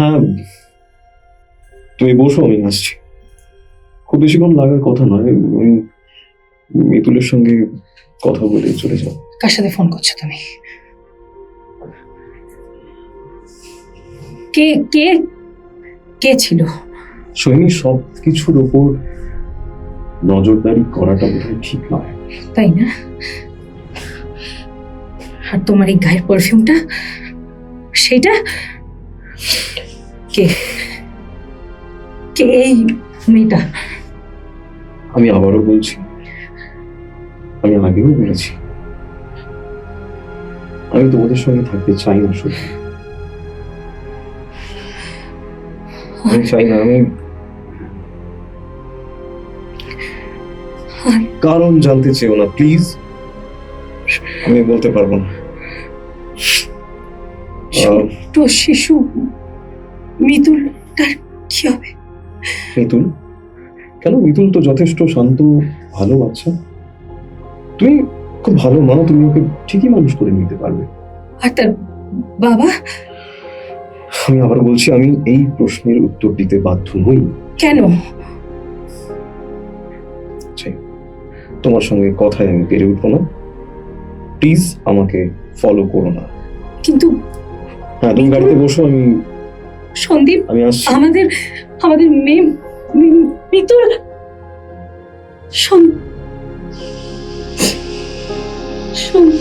হ্যাঁ তুমি বসো আমি আসছি। খুব বেশিক্ষণ লাগার কথা নয় আমি মিতুলের সঙ্গে কথা বলে চলে যাও। কার সাথে ফোন করছ তুমি? কে কে কে ছিল? সৈনী সব কিছুর ওপর নজরদারি করাটা বোধহয় ঠিক নয়। তাই না? আর তোমার এই গায়ের পারফিউমটা সেটা কে? কে এই মেয়েটা? আমি আবারও বলছি আমি আগেও বলেছি আমি তোমাদের সঙ্গে থাকতে চাই না শুধু। আমি চাই না আমি কারণ জানতে চেও না প্লিজ। আমি বলতে পারব না। তো শিশু। মিতুল তার কি হবে? মিতুল কেন মিতুল তো যথেষ্ট শান্ত ভালো বাচ্চা। তুমি খুব ভালো মা তুমি ওকে ঠিকই মানুষ করে নিতে পারবে। আর তার বাবা? আমি আবার বলছি আমি এই প্রশ্নের উত্তর দিতে বাধ্য নই। কেন? তোমার সঙ্গে কথায় আমি পেরে উঠবো না। প্লিজ আমাকে ফলো করো না। কিন্তু হ্যাঁ তুমি গাড়িতে বসো আমি সন্দীপ আমি আসছি। আমাদের আমাদের মেয়ে মিতুল সন- সন-